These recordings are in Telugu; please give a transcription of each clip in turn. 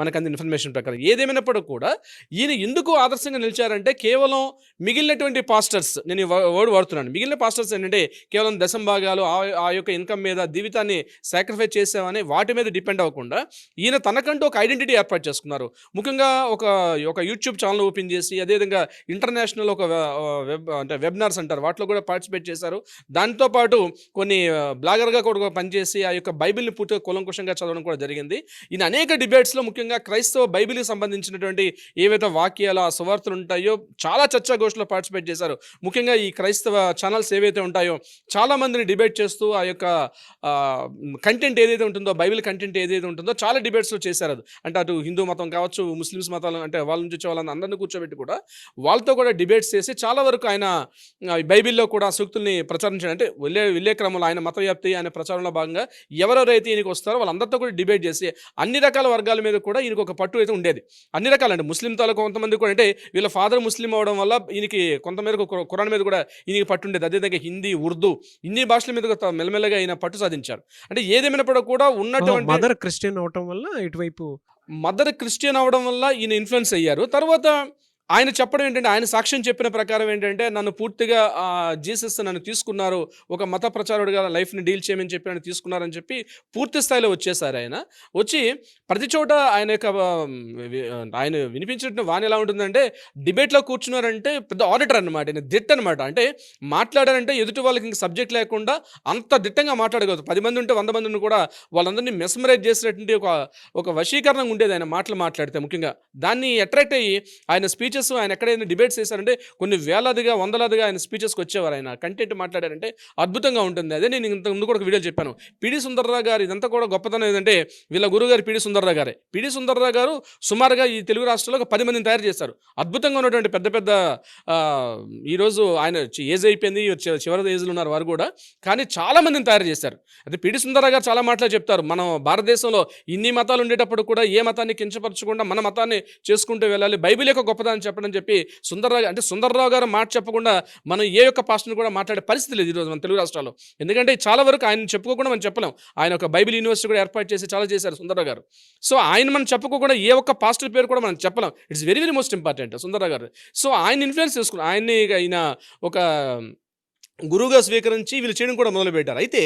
మనకు అందిన ఇన్ఫర్మేషన్ ప్రకారం. ఏదేమైనప్పటికీ కూడా ఈయన ఎందుకు ఆదర్శంగా నిలిచారంటే కేవలం మిగిలినటువంటి పాస్టర్స్ నేను వర్డ్ వాడుతున్నాను. మిగిలిన పాస్టర్స్ ఏంటంటే కేవలం దశం భాగాలు ఆ ఆ యొక్క ఇన్కమ్ మీద జీవితాన్ని సాక్రిఫైస్ చేసామని వాటి మీద డిపెండ్ అవ్వకుండా ఈయన తనకంటూ ఒక ఐడెంటిటీ ఏర్పాటు చేసుకున్నారు. ముఖ్యంగా ఒక ఒక యూట్యూబ్ ఛానల్ ఓపెన్ చేసి అదేవిధంగా ఇంటర్నేషనల్ ఒక వెబ్ అంటే వెబినార్స్ అంటారు. వాటిలో కూడా పార్టిసిపేట్ చేశారు. దాంతోపాటు కొన్ని బ్లాగర్గా కూడా పనిచేసి ఆ యొక్క బైబిల్ని పూర్తిగా కులంకుషంగా చదవడం కూడా జరిగింది. ఈయన అనేక డిబేట్స్లో ముఖ్యంగా క్రైస్తవ బైబిల్కి సంబంధించినటువంటి ఏవైతే వాక్యాలు ఆ సువార్తలు ఉంటాయో చాలా చర్చా గోష్ఠిలో పార్టిసిపేట్ చేశారు. ముఖ్యంగా ఈ క్రైస్తవ ఛానల్స్ ఏవైతే ఉంటాయో చాలా మందిని డిబేట్ చేస్తూ ఆ యొక్క కంటెంట్ ఏదైతే ఉంటుందో బైబిల్ కంటెంట్ ఏదైతే ఉంటుందో చాలా డిబేట్స్లో చేశారు అది. అంటే అటు హిందూ మతం కావచ్చు ముస్లిమ్స్ మతాలు అంటే వాళ్ళ నుంచి వచ్చే వాళ్ళని అందరినీ కూర్చోబెట్టి కూడా వాళ్ళతో కూడా డిబేట్స్ చేసి చాలా వరకు ఆయన బైబిల్లో కూడా సూక్తుల్ని ప్రచారం చేయడం అంటే వెళ్ళే వెళ్ళే క్రమంలో ఆయన మత వ్యాప్తి ఆయన ప్రచారంలో భాగంగా ఎవరెవరైతే ఈయనకి వస్తారో వాళ్ళందరితో కూడా డిబేట్ చేసి అన్ని రకాల వర్గాల మీద కూడా ఈయనకు ఒక పట్టు అయితే ఉండేది. అన్ని రకాల అంటే ముస్లిం తాలూకు కొంతమంది కూడా అంటే వీళ్ళ ఫాదర్ ముస్లిం అవడం వల్ల ఈయనకి కొంతమేరకు కు- ఖురాన్ మీద కూడా ఈయనకి పట్టు ఉండేది. అదేవిధంగా హిందీ ఉర్దూ ఇన్ని భాషల మీద కూడా మెల్లమెల్లగా ఈయన పట్టు సాధించారు. అంటే ఏదేమైనప్పటికీ కూడా ఉన్నటువంటి మదర్ క్రిస్టియన్ అవటం వల్ల ఇటువైపు మదర్ క్రిస్టియన్ అవడం వల్ల ఈయన ఇన్ఫ్లుయెన్స్ అయ్యారు. తర్వాత ఆయన చెప్పడం ఏంటంటే ఆయన సాక్ష్యం చెప్పిన ప్రకారం ఏంటంటే నన్ను పూర్తిగా జీసస్ నన్ను తీసుకున్నారు ఒక మత ప్రచారుడిగా లైఫ్ని డీల్ చేయమని చెప్పి నన్ను తీసుకున్నారని చెప్పి పూర్తి స్థాయిలో వచ్చేసారు ఆయన. వచ్చి ప్రతి చోట ఆయన యొక్క ఆయన వినిపించిన వాణి ఎలా ఉంటుందంటే డిబేట్లో కూర్చున్నారంటే పెద్ద ఆడిటర్ అనమాట ఆయన దిట్ అనమాట అంటే మాట్లాడారంటే ఎదుటి వాళ్ళకి ఇంక సబ్జెక్ట్ లేకుండా అంత దిట్టంగా మాట్లాడగలదు. పది మంది ఉంటే వంద మందిని కూడా వాళ్ళందరినీ మెస్మరైజ్ చేసినటువంటి ఒక ఒక వశీకరణం ఉండేది ఆయన మాటలు మాట్లాడితే ముఖ్యంగా. దాన్ని అట్రాక్ట్ అయ్యి ఆయన స్పీచ్ స్పీచెస్ ఆయన ఎక్కడైనా డిబేట్స్ చేశారంటే కొన్ని వేలాదిగా వందలాదిగా ఆయన స్పీచెస్కి వచ్చేవారు ఆయన. కంటెంట్ మాట్లాడారంటే అద్భుతంగా ఉంటుంది. అదే నేను ఇంత ముందు కూడా ఒక వీడియో చెప్పాను. పిడి సుందర్రావు గారు ఇదంతా కూడా గొప్పతనం ఏంటంటే వీళ్ళ గురువు గారు పిడి సుందర్రావు గారే. పిడి సుందర్రావు గారు సుమారుగా ఈ తెలుగు రాష్ట్రంలో ఒక పది మందిని తయారు చేస్తారు అద్భుతంగా ఉన్నటువంటి పెద్ద పెద్ద ఈరోజు ఆయన ఏజ్ అయిపోయింది చివరి ఏజ్లో ఉన్నారు వారు కూడా. కానీ చాలా మందిని తయారు చేశారు. అదే పిడి సుందరరావు గారు చాలా మాటలు చెప్తారు. మనం భారతదేశంలో ఇన్ని మతాలు ఉండేటప్పుడు కూడా ఏ మతాన్ని కించపరచకుండా మన మతాన్ని చేసుకుంటూ వెళ్ళాలి. బైబిల్ యొక్క గొప్పదాన్ని చెప్పడం చెప్పి సుందర్రావు అంటే సుందరరావు గారు మాట చెప్పకుండా మనం ఏ యొక్క పాస్టర్ని కూడా మాట్లాడే పరిస్థితి లేదు ఈరోజు మన తెలుగు రాష్ట్రాల్లో. ఎందుకంటే చాలా వరకు ఆయన చెప్పుకోకుండా మనం చెప్పలేం. ఆయన ఒక బైబిల్ యూనివర్సిటీ కూడా ఏర్పాటు చేసి చాలా చేశారు సుందర్రావు గారు. సో ఆయన మనం చెప్పుకోకుండా ఏ ఒక్క పాస్టర్ పేరు కూడా మనం చెప్పలేం. It's very very most important Sundarrao garu. So ఆయన ఇన్ఫ్లుయెన్స్ చేసుకున్నారు. ఆయన్ని ఆయన ఈయన ఒక గురువుగా స్వీకరించి వీళ్ళు చేయడం కూడా మొదలుపెట్టారు. అయితే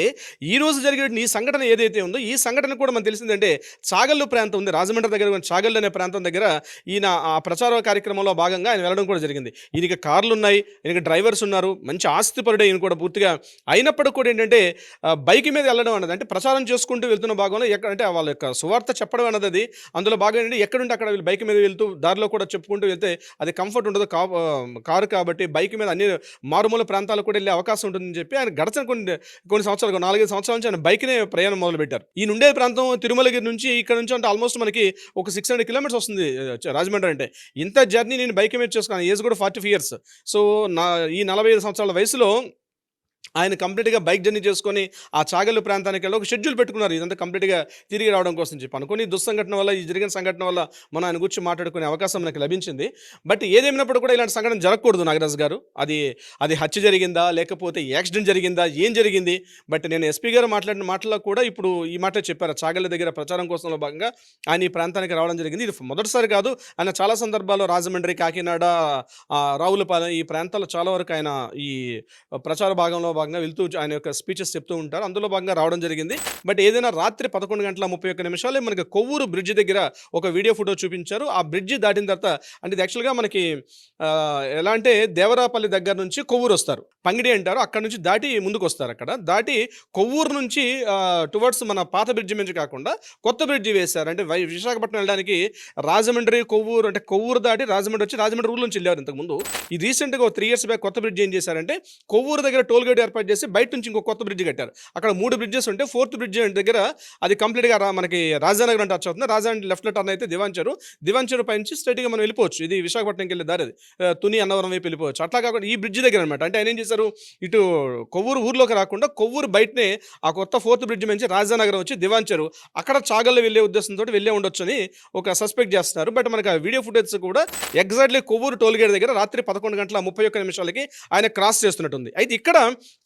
ఈ రోజు జరిగిన ఈ సంఘటన ఏదైతే ఉందో ఈ సంఘటన కూడా మనకు తెలిసిందంటే చాగల్లు ప్రాంతం ఉంది. రాజమండ్రి దగ్గర ఉన్న చాగల్లు అనే ప్రాంతం దగ్గర ఈయన ఆ ప్రచార కార్యక్రమంలో భాగంగా ఆయన వెళ్ళడం కూడా జరిగింది. ఈయనకి కార్లు ఉన్నాయి ఈయనకి డ్రైవర్స్ ఉన్నారు మంచి ఆస్తిపరుడే ఈయన కూడా పూర్తిగా అయినప్పటికీ కూడా ఏంటంటే బైక్ మీద వెళ్ళడం అన్నది అంటే ప్రచారం చేసుకుంటూ వెళ్తున్న భాగంలో ఎక్కడ అంటే వాళ్ళ యొక్క సువార్త చెప్పడం అన్నది అది. అందులో భాగం ఏంటంటే ఎక్కడుంటే అక్కడ వీళ్ళు బైక్ మీద వెళ్తూ దారిలో కూడా చెప్పుకుంటూ వెళ్తే అది కంఫర్ట్ ఉండదు. కా కారు కాబట్టి బైక్ మీద అన్ని మారుమూల ప్రాంతాలకు కూడా వెళ్ళే అవకాశం ఉంటుందని చెప్పి ఆయన గడచిన కొన్ని కొన్ని సంవత్సరాలు నాలుగైదు సంవత్సరాల నుంచి ఆయన బైక్నే ప్రయాణం మొదలుపెట్టారు. ఈ నుండే ప్రాంతం తిరుమలగిరి నుంచి ఇక్కడ నుంచి అంటే ఆల్మోస్ట్ మనకి ఒక సిక్స్ హండ్రెడ్ కిలోమీటర్స్ వస్తుంది రాజమండ్రి అంటే. ఇంత జర్నీ నేను బైక్ మీద చేసుకున్నాను ఏజ్ కూడా ఫార్టీ ఇయర్స్ సో నా ఈ నలభై ఐదు సంవత్సరాల వయసులో ఆయన కంప్లీట్గా బైక్ జర్నీ చేసుకొని ఆ చాగల్లు ప్రాంతానికి వెళ్ళి ఒక షెడ్యూల్ పెట్టుకున్నారు. ఇదంతా కంప్లీట్గా తిరిగి రావడం కోసం చెప్పి అనుకుని దుస్సంఘటన వల్ల ఈ జరిగిన సంఘటన వల్ల మనం ఆయన గురించి మాట్లాడుకునే అవకాశం మనకు లభించింది. బట్ ఏదేమైనప్పుడు కూడా ఇలాంటి సంఘటన జరగకూడదు నాగరాజు గారు. అది అది హత్య జరిగిందా లేకపోతే యాక్సిడెంట్ జరిగిందా ఏం జరిగింది? బట్ నేను ఎస్పీ గారు మాట్లాడిన మాటల్లో కూడా ఇప్పుడు ఈ మాట చెప్పారు. చాగల్ల దగ్గర ప్రచారం కోసంలో భాగంగా ఆయన ఈ ప్రాంతానికి రావడం జరిగింది. ఇది మొదటిసారి కాదు ఆయన చాలా సందర్భాల్లో రాజమండ్రి కాకినాడ రావులపాలెం ఈ ప్రాంతాల్లో చాలా వరకు ఆయన ఈ ప్రచార భాగంలో భాగంగా వెళ్తూ ఆయన యొక్క స్పీచెస్ చెప్తూ ఉంటారు. అందులో భాగంగా రావడం జరిగింది. బట్ ఏదైనా రాత్రి పదకొండు గంటల ముప్పై ఒక్క నిమిషాలే మనకి కొవ్వూరు బ్రిడ్జ్ దగ్గర ఒక వీడియో ఫోటో చూపించారు. ఆ బ్రిడ్జ్ దాటిన తర్వాత అంటే ఇది యాక్చువల్గా మనకి ఎలా అంటే దేవరాపల్లి దగ్గర నుంచి కొవ్వూరు వస్తారు. పంగిడి అంటారు. అక్కడ నుంచి దాటి ముందుకు వస్తారు అక్కడ. దాటి కొవ్వూరు నుంచి టువర్డ్స్ మన పాత బ్రిడ్జ్ నుంచి కాకుండా కొత్త బ్రిడ్జ్ వేశారు. అంటే వై- విశాఖపట్నం వెళ్ళడానికి రాజమండ్రి కొవ్వూరు అంటే కొవ్వూరు దాటి రాజమండ్రి వచ్చి రాజమండ్రి ఊర్లో నుంచి వెళ్ళారు ఇంతకుముందు ఈ రీసెంట్గా త్రీ ఇయర్స్ బ్యాక్ కొత్త బ్రిడ్జ్ ఏం చేశారంటే కొవ్వూరు దగ్గర టోల్ గేట్ ఏర్పాటు చేసి బయట నుంచి ఇంకో కొత్త బ్రిడ్జ్ కట్టారు. అక్కడ మూడు బ్రిడ్జెస్ ఉంటే ఫోర్త్ బ్రిడ్జ్ దగ్గర అది కంప్లీట్గా రా మనకి రాజానగర్ టచ్ అవుతుంది రాజానగర్ లెఫ్ట్ టర్న్ అయితే దివాంచరు. దివాంచరు పై నుంచి స్ట్రైట్గా మనం వెళ్ళిపోవచ్చు. ఇది విశాఖపట్నంకి వెళ్ళే దారి తుని అన్నవరం వైపు వెళ్ళిపోవచ్చు. అట్లా కాకుండా ఈ బ్రిడ్జ్ దగ్గర అనమాట అంటే ఆయన ఏం చేశారు? ఇటు కొవ్వూరు ఊర్లోకి రాకుండా కొవ్వూరు బయటనే ఆ కొత్త ఫోర్త్ బ్రిడ్జ్ నుంచి రాజానగరం వచ్చి దివాంచరు. అక్కడ చాగల్లో వెళ్ళే ఉద్దేశంతో వెళ్ళే ఉండొచ్చు అని ఒక సస్పెక్ట్ చేస్తున్నారు. బట్ మనకి ఆ వీడియో ఫుటేజ్ కూడా ఎగ్జాక్ట్లీ కొవ్వూరు టోల్గేట్ దగ్గర రాత్రి పదకొండు గంటల ముప్పై ఒక్క నిమిషాలకి ఆయన క్రాస్ చేస్తున్నట్టుంది. అయితే ఇక్కడ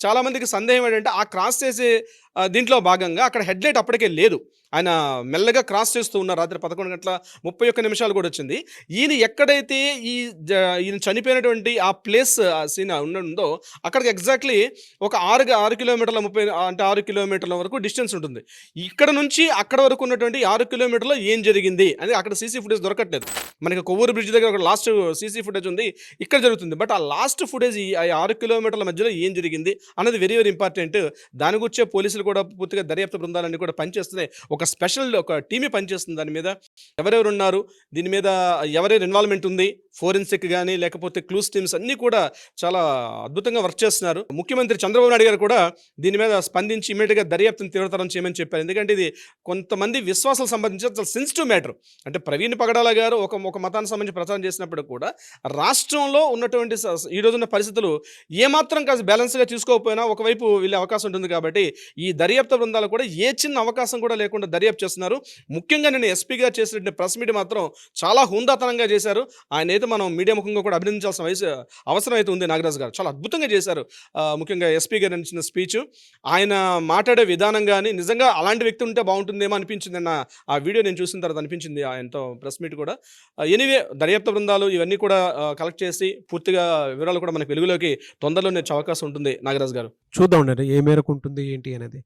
చాలా మందికి సందేహం ఏంటంటే ఆ క్రాస్ చేసే దీంట్లో భాగంగా అక్కడ హెడ్లైట్ అప్పటికే లేదు. ఆయన మెల్లగా క్రాస్ చేస్తూ ఉన్నారు. రాత్రి పదకొండు గంటల ముప్పై ఒక్క నిమిషాలు కూడా వచ్చింది. ఈయన ఎక్కడైతే ఈ జ- ఈయన చనిపోయినటువంటి ఆ ప్లేస్ సీన్ ఉందో అక్కడికి ఎగ్జాక్ట్లీ ఒక ఆరు ఆరు కిలోమీటర్ల ముప్పై అంటే ఆరు కిలోమీటర్ల వరకు డిస్టెన్స్ ఉంటుంది. ఇక్కడ నుంచి అక్కడ వరకు ఉన్నటువంటి ఆరు కిలోమీటర్లో ఏం జరిగింది అని అక్కడ సీసీ ఫుటేజ్ దొరకట్లేదు. మనకి కొవ్వూరు బ్రిడ్జ్ దగ్గర ఒక లాస్ట్ సీసీ ఫుటేజ్ ఉంది. ఇక్కడ జరుగుతుంది. బట్ ఆ లాస్ట్ ఫుటేజ్ ఈ ఆ ఆరు కిలోమీటర్ల మధ్యలో ఏం జరిగింది? అన్నది వెరీ వెరీ ఇంపార్టెంట్ దాని గురించే పోలీసులు కూడా పూర్తిగా దర్యాప్తు బృందాలన్నీ కూడా పనిచేస్తున్నాయి. ఒక స్పెషల్ ఒక టీమే పనిచేస్తుంది దాని మీద. ఎవరెవరు ఉన్నారు? దీని మీద ఎవరెవరు ఇన్వాల్వ్మెంట్ ఉంది? ఫోరెన్సిక్ కానీ లేకపోతే క్లూస్ టీమ్స్ అన్నీ కూడా చాలా అద్భుతంగా వర్క్ చేస్తున్నారు. ముఖ్యమంత్రి చంద్రబాబు నాయుడు గారు కూడా దీని మీద స్పందించి ఇమీడియట్గా దర్యాప్తును తీవ్రతరం చేయమని చెప్పారు. ఎందుకంటే ఇది కొంతమంది విశ్వాసాలకు సంబంధించి చాలా సెన్సిటివ్ మ్యాటర్ అంటే ప్రవీణ్ పగడాల గారు ఒక ఒక మతానికి సంబంధించి ప్రచారం చేసినప్పుడు కూడా రాష్ట్రంలో ఉన్నటువంటి ఈ రోజున్న పరిస్థితులు ఏమాత్రం కాస్త బ్యాలెన్స్గా చూసుకోకపోయినా ఒకవైపు వెళ్ళే అవకాశం ఉంటుంది కాబట్టి ఈ దర్యాప్తు బృందాలు కూడా ఏ చిన్న అవకాశం కూడా లేకుండా దర్యాప్తు చేస్తున్నారు. ముఖ్యంగా నేను ఎస్పీగా చేసిన ప్రెస్ మీట్ మాత్రం చాలా హుందాతనంగా చేశారు. ఆయన అయితే మనం మీడియా ముఖంగా కూడా అభినందించాల్సిన వయసు అవసరం అయితే ఉంది నాగరాజు గారు. చాలా అద్భుతంగా చేశారు. ముఖ్యంగా ఎస్పీ గారు ఇచ్చిన స్పీచ్ ఆయన మాట్లాడే విధానం కానీ నిజంగా అలాంటి వ్యక్తి ఉంటే బాగుంటుందేమో అనిపించింది అన్న ఆ వీడియో నేను చూసిన తర్వాత అనిపించింది ఆయనతో ప్రెస్ మీట్ కూడా. ఎనీవే దర్యాప్తు బృందాలు ఇవన్నీ కూడా కలెక్ట్ చేసి పూర్తిగా వివరాలు కూడా మనకు వెలుగులోకి తొందరలోనే వచ్చే అవకాశం ఉంటుంది. నాగరాజు గారు. చూద్దాం అండి ఏ మేరకు ఉంటుంది ఏంటి అనేది.